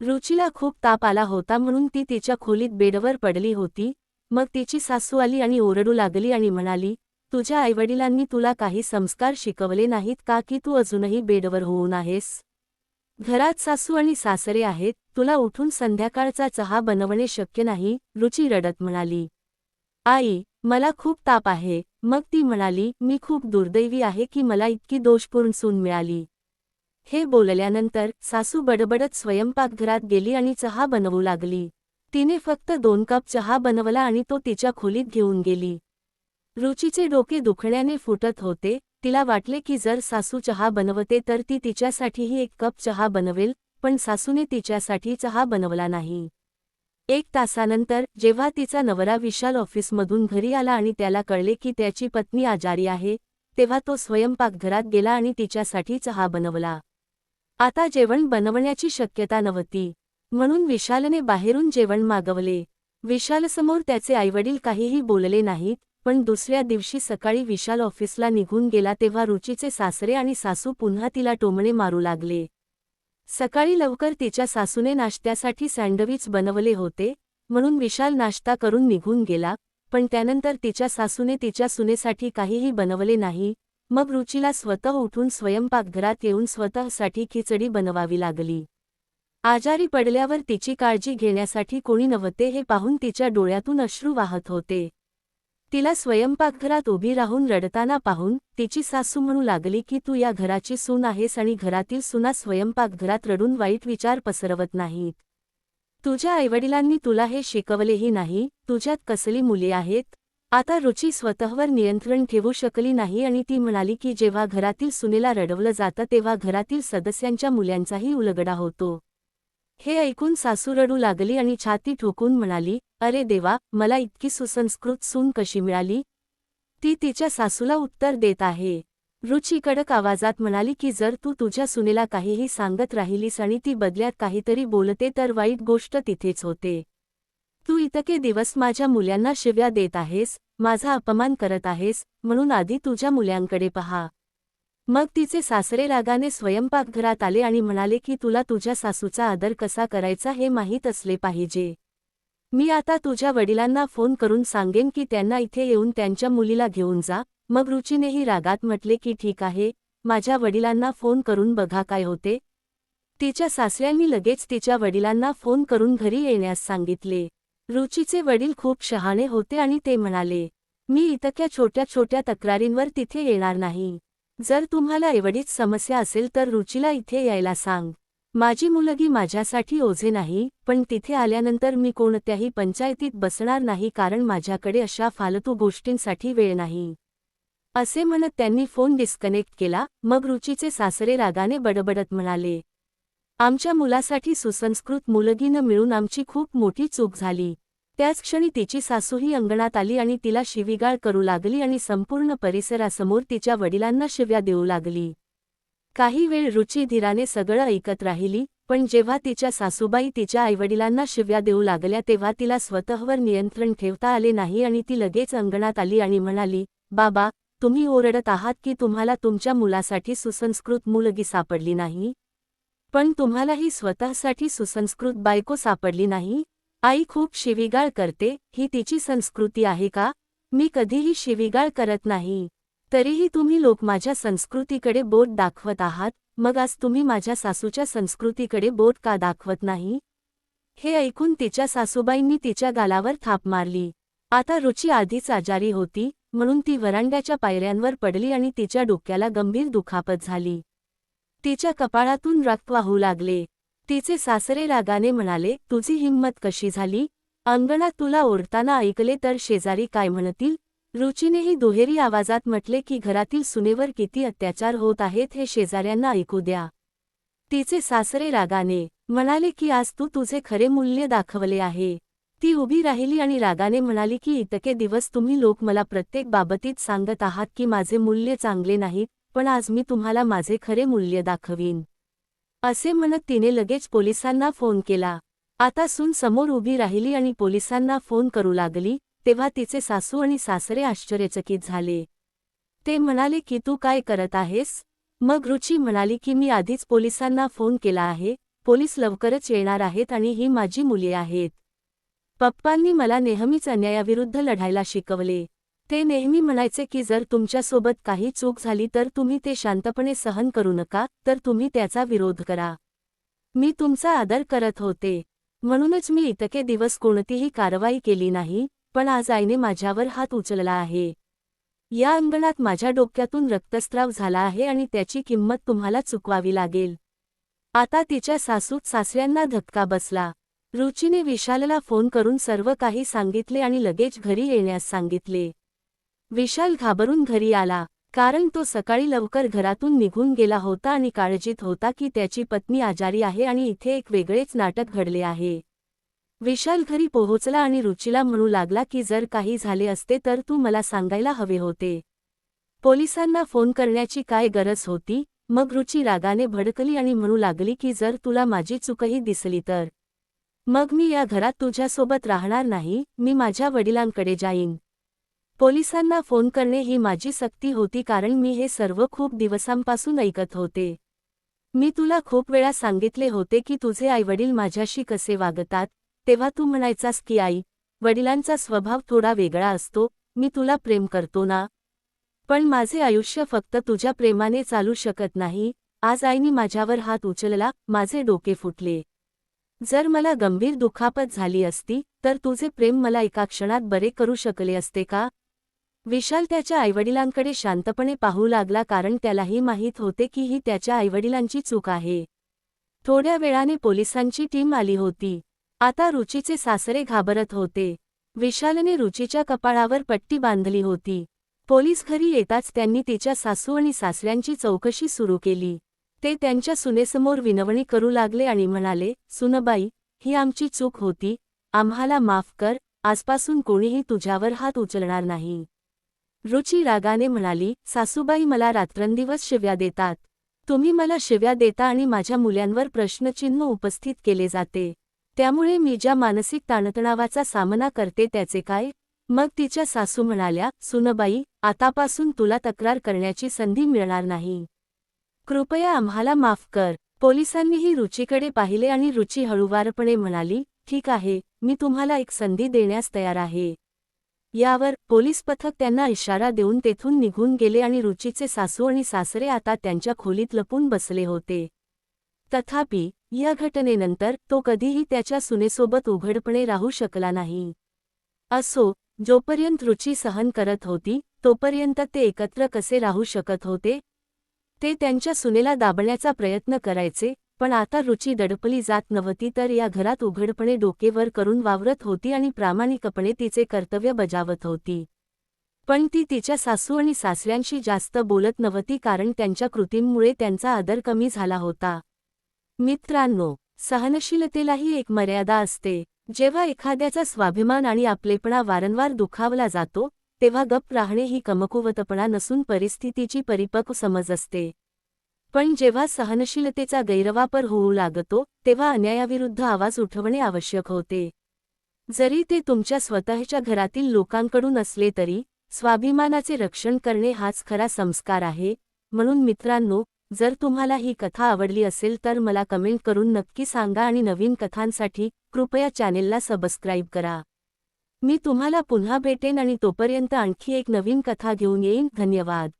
रुचीला खूप ताप आला होता म्हणून ती तिच्या खोलीत बेडवर पडली होती. मग तिची सासू आली आणि ओरडू लागली आणि म्हणाली तुझ्या आईवडिलांनी तुला काही संस्कार शिकवले नाहीत का की तू अजूनही बेडवर होऊन आहेस? घरात सासू आणि सासरे आहेत तुला उठून संध्याकाळचा चहा बनवणे शक्य नाही रुची रडत म्हणाली. आई मला खूप ताप आहे मग ती म्हणाली मी खूप दुर्दैवी आहे की मला इतकी दोषपूर्ण सून मिळाली. हे बोलल्यानंतर सासू बडबडत स्वयंपाकघरात गेली आणि चहा बनवू लागली. तिने फक्त दोन कप चहा बनवला आणि तो तिच्या खोलीत घेऊन गेली. रुचीचे डोके दुखण्याने फुटत होते तिला वाटले की जर सासू चहा बनवते तर ती तिच्यासाठीही एक कप चहा बनवेल पण सासूने तिच्यासाठी चहा बनवला नाही. एक तासानंतर जेव्हा तिचा नवरा विशाल ऑफिसमधून घरी आला आणि त्याला कळले की त्याची पत्नी आजारी आहे तेव्हा तो स्वयंपाकघरात गेला आणि तिच्यासाठी चहा बनवला. आता जेवण बनवण्याची शक्यता नव्हती. म्हणून विशालने बाहेरून जेवण मागवले. विशालसमोर त्याचे आईवडील काहीही बोलले नाहीत पण दुसऱ्या दिवशी सकाळी विशाल ऑफिसला निघून गेला तेव्हा रुचीचे सासरे आणि सासू पुन्हा तिला टोमणे मारू लागले. सकाळी लवकर तिच्या सासूने नाश्त्यासाठी सँडविच बनवले होते म्हणून विशाल नाश्ता करून निघून गेला पण त्यानंतर तिच्या सासूने तिच्या सुनेसाठी काहीही बनवले नाही मग रुचीला स्वतः उठून स्वयंपाकघरात येऊन स्वतःसाठी खिचडी बनवावी लागली. आजारी पडल्यावर तिची काळजी घेण्यासाठी कोणी नव्हते हे पाहून तिच्या डोळ्यातून अश्रू वाहत होते. तिला स्वयंपाकघरात उभी राहून रडताना पाहून तिची सासू म्हणू लागली की तू या घराची सून आहेस आणि घरातील सुना स्वयंपाकघरात रडून वाईट विचार पसरवत नाहीत. तुझ्या आईवडिलांनी तुला हे शिकवलेही नाही. तुझ्यात कसली मुले आहेत? आता रुची स्वतःवर नियंत्रण ठेवू शकली नाही आणि ती म्हणाली की जेव्हा घरातील सुनेला रडवलं जातं तेव्हा घरातील सदस्यांच्या मुल्यांचाही उलगडा होतो. हे ऐकून सासू रडू लागली आणि छाती ठोकून म्हणाली अरे देवा मला इतकी सुसंस्कृत सून कशी मिळाली? ती तिच्या सासूला उत्तर देत आहे. रुची कडक आवाजात म्हणाली की जर तू तुझ्या सुनेला काहीही सांगत राहिलीस आणि ती बदल्यात काहीतरी बोलते तर वाईट गोष्ट तिथेच होते. तू इतके दिवस माझ्या मुल्यांना शिव्या देत आहेस माझा अपमान करत आहेस म्हणून आधी तुझ्या मुल्यांकडे पहा. मग तिचे सासरे रागाने स्वयंपाकघरात आले आणि म्हणाले की तुला तुझ्या सासूचा आदर कसा करायचा हे माहीत असले पाहिजे. मी आता तुझ्या वडिलांना फोन करून सांगेन की त्यांना इथे येऊन त्यांच्या मुलीला घेऊन जा. मग रुचीनेही रागात म्हटले की ठीक आहे माझ्या वडिलांना फोन करून बघा काय होते. तिच्या सासऱ्यांनी लगेच तिच्या वडिलांना फोन करून घरी येण्यास सांगितले. रुचीचे वडील खूप शहाणे होते आणि ते म्हणाले मी इतक्या छोट्या छोट्या तक्रारींवर तिथे येणार नाही. जर तुम्हाला एवढीच समस्या असेल तर रुचीला इथे यायला सांग. माझी मुलगी माझ्यासाठी ओझे नाही पण तिथे आल्यानंतर मी कोणत्याही पंचायतीत बसणार नाही कारण माझ्याकडे अशा फालतू गोष्टींसाठी वेळ नाही. असे म्हणत त्यांनी फोन डिस्कनेक्ट केला मग रुचीचे सासरे रागाने बडबडत म्हणाले आमच्या मुलासाठी सुसंस्कृत मुलगीनं मिळून आमची खूप मोठी चूक झाली. त्याच क्षणी तिची सासूही अंगणात आली आणि तिला शिवीगाळ करू लागली आणि संपूर्ण परिसरासमोर तिच्या वडिलांना शिव्या देऊ लागली. काही वेळ रुची धीराने सगळं ऐकत राहिली पण जेव्हा तिच्या सासूबाई तिच्या आईवडिलांना शिव्या देऊ लागल्या तेव्हा तिला स्वतःवर नियंत्रण ठेवता आले नाही आणि ती लगेच अंगणात आली आणि म्हणाली बाबा तुम्ही ओरडत आहात की तुम्हाला तुमच्या मुलासाठी सुसंस्कृत मुलगी सापडली नाही? पण तुम्हालाही स्वतःसाठी सुसंस्कृत बायको सापडली नाही? आई खूप शिवीगाळ करते ही तिची संस्कृती आहे का? मी कधीही शिवीगाळ करत नाही. तरीही तुम्ही लोक माझ्या संस्कृतीकडे बोट दाखवत आहात मग आज तुम्ही माझ्या सासूच्या संस्कृतीकडे बोट का दाखवत नाही? हे ऐकून तिच्या सासूबाईंनी तिच्या गालावर थाप मारली. आता रुची आधीच आजारी होती म्हणून ती वरांड्याच्या पायऱ्यांवर पडली आणि तिच्या डोक्याला गंभीर दुखापत झाली. तिच्या कपाळातून रक्त वाहू लागले. तिचे सासरे रागाने म्हणाले तुझी हिंमत कशी झाली? अंगणात तुला ओढताना ऐकले तर शेजारी काय म्हणतील? रुचीनेही दुहेरी आवाजात म्हटले की घरातील सुनेवर किती अत्याचार होत आहेत हे शेजाऱ्यांना ऐकू द्या. तिचे सासरे रागाने म्हणाले की आज तू तुझे खरे मूल्य दाखवले आहे. ती उभी राहिली आणि रागाने म्हणाली की इतके दिवस तुम्ही लोक मला प्रत्येक बाबतीत सांगत आहात की माझे मूल्य चांगले नाहीत. पण आज मी तुम्हाला माझे खरे मूल्य दाखवीन. असे म्हणत तिने लगेच पोलिसांना फोन केला. आता सून समोर उभी राहिली आणि पोलिसांना फोन करू लागली तेव्हा तिचे सासू आणि सासरे आश्चर्यचकित झाले. ते म्हणाले की तू काय करत आहेस? मग रुची म्हणाली की मी आधीच पोलिसांना फोन केला आहे. पोलीस लवकरच येणार आहेत आणि ही माझी मुले आहेत. पप्पांनी मला नेहमीच अन्यायाविरुद्ध लढायला शिकवले. ते नेहमी म्हणायचे की जर तुमच्यासोबत काही चूक झाली तर तुम्ही ते शांतपणे सहन करू नका तर तुम्ही त्याचा विरोध करा. मी तुमचा आदर करत होते. म्हणूनच मी इतके दिवस कोणतीही कारवाई केली नाही पण आज आईने माझ्यावर हात उचलला आहे. या अंगणात माझ्या डोक्यातून रक्तस्राव झाला आहे आणि त्याची किंमत तुम्हाला चुकवावी लागेल. आता तिच्या सासूत सासऱ्यांना धक्का बसला. रुचीने विशालला फोन करून सर्व काही सांगितले आणि लगेच घरी येण्यास सांगितले. विशाल घाबरून घरी आला कारण तो सकाळी लवकर घरातून निघून गेला होता आणि काळजीत होता की त्याची पत्नी आजारी आहे आणि इथे एक वेगळेच नाटक घडले आहे. विशाल घरी पोहोचला आणि रुचीला म्हणू लागला की जर काही झाले असते तर तू मला सांगायला हवे होते. पोलिसांना फोन करण्याची काय गरज होती? मग रुची रागाने भडकली आणि म्हणू लागली की जर तुला माझी चुकही दिसली तर. मग मी या घरात तुझ्यासोबत राहणार नाही मी माझ्या वडिलांकडे जाईन. पोलिसांना फोन करणे ही माझी सक्ती होती कारण मी हे सर्व खूप दिवसांपासून ऐकत होते. मी तुला खूप वेळा सांगितले होते की तुझे आईवडील माझ्याशी कसे वागतात तेव्हा तू म्हणायचास की आई वडिलांचा स्वभाव थोडा वेगळा असतो मी तुला प्रेम करतो ना? पण माझे आयुष्य फक्त तुझ्या प्रेमाने चालू शकत नाही आज आईनी माझ्यावर हात उचलला माझे डोके फुटले. जर मला गंभीर दुखापत झाली असती तर तुझे प्रेम मला एका क्षणात बरे करू शकले असते का? विशाल त्याच्या आईवडिलांकडे शांतपणे पाहू लागला कारण त्यालाही माहीत होते की ही त्याच्या आईवडिलांची चूक आहे. थोड्या वेळाने पोलिसांची टीम आली होती. आता रुचीचे सासरे घाबरत होते. विशालने रुचीच्या कपाळावर पट्टी बांधली होती. पोलीस घरी येताच त्यांनी तिच्या सासू आणि सासऱ्यांची चौकशी सुरू केली. ते त्यांच्या सुनेसमोर विनवणी करू लागले आणि म्हणाले सुनबाई ही आमची चूक होती. आम्हाला माफ कर. आजपासून कोणीही तुझ्यावर हात उचलणार नाही. रुची रागाने म्हणाली सासूबाई मला रात्रंदिवस शिव्या देतात. तुम्ही मला शिव्या देता आणि माझ्या मुलांवर प्रश्नचिन्ह उपस्थित केले जाते. त्यामुळे मी ज्या मानसिक ताणतणावाचा सामना करते त्याचे काय? मग तिच्या सासू म्हणाल्या सुनबाई आतापासून तुला तक्रार करण्याची संधी मिळणार नाही. कृपया आम्हाला माफ कर. पोलिसांनीही रुचीकडे पाहिले आणि रुची हळुवारपणे म्हणाली ठीक आहे मी तुम्हाला एक संधी देण्यास तयार आहे. यावर पोलीस पथक त्यांना इशारा देऊन तेथून निघून गेले आणि रुचीचे सासू आणि सासरे आता त्यांच्या खोलीत लपून बसले होते. तथापि या घटनेनंतर तो कधीही त्याच्या सुनेसोबत उघडपणे राहू शकला नाही. असो जोपर्यंत रुची सहन करत होती तोपर्यंत ते एकत्र कसे राहू शकत होते? ते त्यांच्या सुनेला दाबण्याचा प्रयत्न करायचे पण आता रुची दडपली जात नव्हती तर या घरात उघडपणे डोकेवर करून वावरत होती आणि प्रामाणिकपणे तिचे कर्तव्य बजावत होती. पण ती तिच्या सासू आणि सासऱ्यांशी जास्त बोलत नव्हती कारण त्यांच्या कृतींमुळे त्यांचा आदर कमी झाला होता. मित्रांनो सहनशीलतेलाही एक मर्यादा असते. जेव्हा एखाद्याचा स्वाभिमान आणि आपलेपणा वारंवार दुखावला जातो तेव्हा गप राहणे ही कमकुवतपणा नसून परिस्थितीची परिपक्व समज असते. पण जेव्हा सहनशीलतेचा गैरवापर होऊ लागतो तेव्हा अन्यायाविरुद्ध आवाज उठवणे आवश्यक होते. जरी ते तुमच्या स्वतःच्या घरातील लोकांकडून असले तरी स्वाभिमानाचे रक्षण करणे हाच खरा संस्कार आहे. म्हणून मित्रांनो जर तुम्हाला ही कथा आवडली असेल तर मला कमेंट करून नक्की सांगा आणि नवीन कथांसाठी कृपया चॅनेलला सबस्क्राईब करा. मी तुम्हाला पुन्हा भेटेन आणि तोपर्यंत आणखी एक नवीन कथा घेऊन येईन. धन्यवाद.